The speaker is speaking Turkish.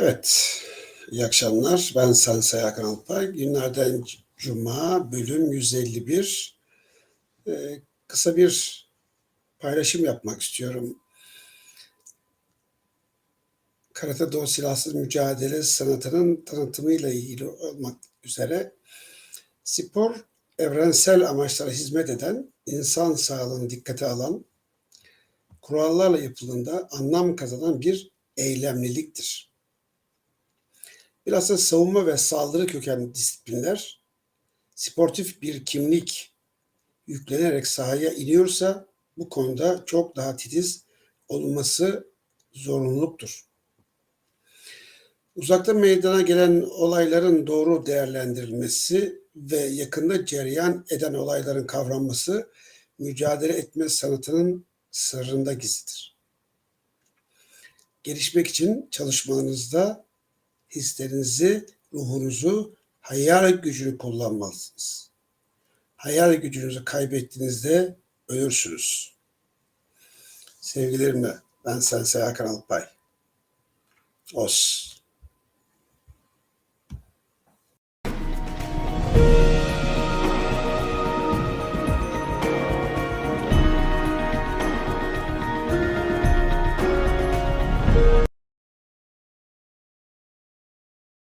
Evet, iyi akşamlar. Ben Sensei Hakan Alpay. Günlerden Cuma, bölüm 151. Ee, kısa bir paylaşım yapmak istiyorum. Karate Do Silahsız Mücadele sanatının tanıtımıyla ilgili olmak üzere spor evrensel amaçlara hizmet eden, insan sağlığını dikkate alan, kurallarla yapıldığında anlam kazanan bir eylemliliktir. Bilhassa savunma ve saldırı kökenli disiplinler sportif bir kimlik yüklenerek sahaya iniyorsa bu konuda çok daha titiz olunması zorunluluktur. Uzakta meydana gelen olayların doğru değerlendirilmesi ve yakında cereyan eden olayların kavranması mücadele etme sanatının sırrında gizlidir. Gelişmek için çalışmalarınızda hislerinizi, ruhunuzu, hayal gücünü kullanmalısınız. Hayal gücünüzü kaybettiğinizde ölürsünüz. Sevgilerimle ben Sensei Hakan Alpay. Os.